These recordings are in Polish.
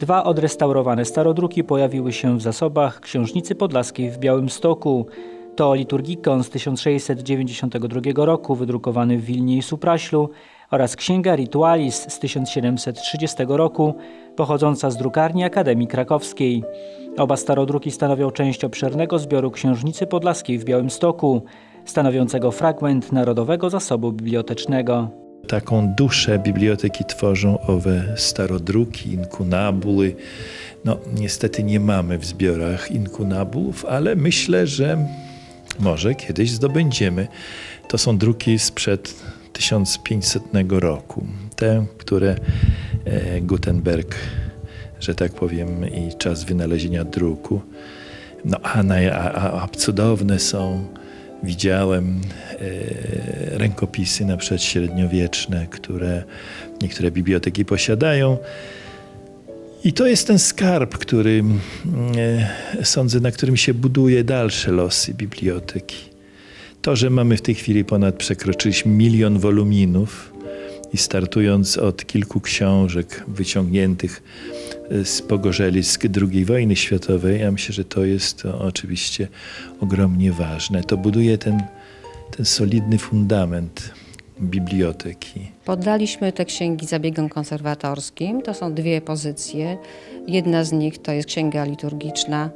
Dwa odrestaurowane starodruki pojawiły się w zasobach Książnicy Podlaskiej w Białymstoku. To liturgikon z 1692 roku, wydrukowany w Wilnie i Supraślu oraz Księga Ritualis z 1730 roku, pochodząca z drukarni Akademii Krakowskiej. Oba starodruki stanowią część obszernego zbioru Książnicy Podlaskiej w Białymstoku, stanowiącego fragment Narodowego Zasobu Bibliotecznego. Taką duszę biblioteki tworzą owe starodruki, inkunabuły. No, niestety nie mamy w zbiorach inkunabulów, ale myślę, że może kiedyś zdobędziemy. To są druki sprzed 1500 roku. Te, które e, Gutenberg, że tak powiem, i czas wynalezienia druku. No, a, a, a cudowne są widziałem e, rękopisy na przykład średniowieczne, które niektóre biblioteki posiadają. I to jest ten skarb, który mm, e, sądzę, na którym się buduje dalsze losy biblioteki. To, że mamy w tej chwili ponad przekroczyliśmy milion woluminów i startując od kilku książek wyciągniętych e, z pogorzelisk II wojny światowej, ja myślę, że to jest to oczywiście ogromnie ważne. To buduje ten, ten solidny fundament biblioteki. Poddaliśmy te księgi zabiegom konserwatorskim. To są dwie pozycje. Jedna z nich to jest księga liturgiczna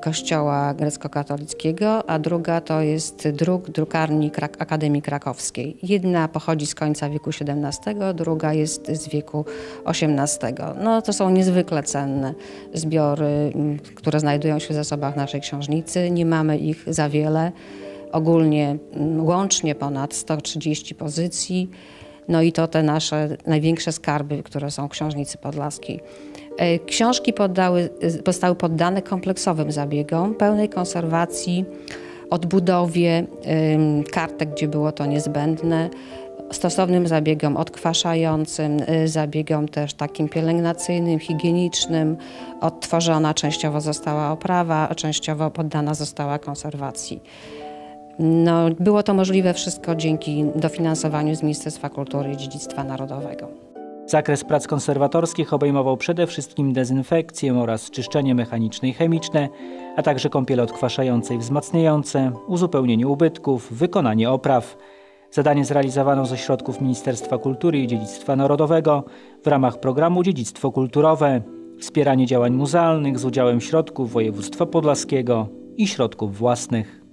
Kościoła grecko-katolickiego, a druga to jest druk drukarni Krak- Akademii Krakowskiej. Jedna pochodzi z końca wieku XVII, druga jest z wieku XVIII. No, to są niezwykle cenne zbiory, które znajdują się w zasobach naszej książnicy. Nie mamy ich za wiele ogólnie łącznie ponad 130 pozycji. No i to te nasze największe skarby, które są Książnicy Podlaskiej. E, Książki poddały, zostały poddane kompleksowym zabiegom, pełnej konserwacji, odbudowie kartek, gdzie było to niezbędne, stosownym zabiegom odkwaszającym, y, zabiegom też takim pielęgnacyjnym, higienicznym. Odtworzona częściowo została oprawa, a częściowo poddana została konserwacji. No, było to możliwe wszystko dzięki dofinansowaniu z Ministerstwa Kultury i Dziedzictwa Narodowego. Zakres prac konserwatorskich obejmował przede wszystkim dezynfekcję oraz czyszczenie mechaniczne i chemiczne, a także kąpiele odkwaszające i wzmacniające, uzupełnienie ubytków, wykonanie opraw. Zadanie zrealizowano ze środków Ministerstwa Kultury i Dziedzictwa Narodowego w ramach programu Dziedzictwo Kulturowe, wspieranie działań muzealnych z udziałem środków województwa podlaskiego i środków własnych.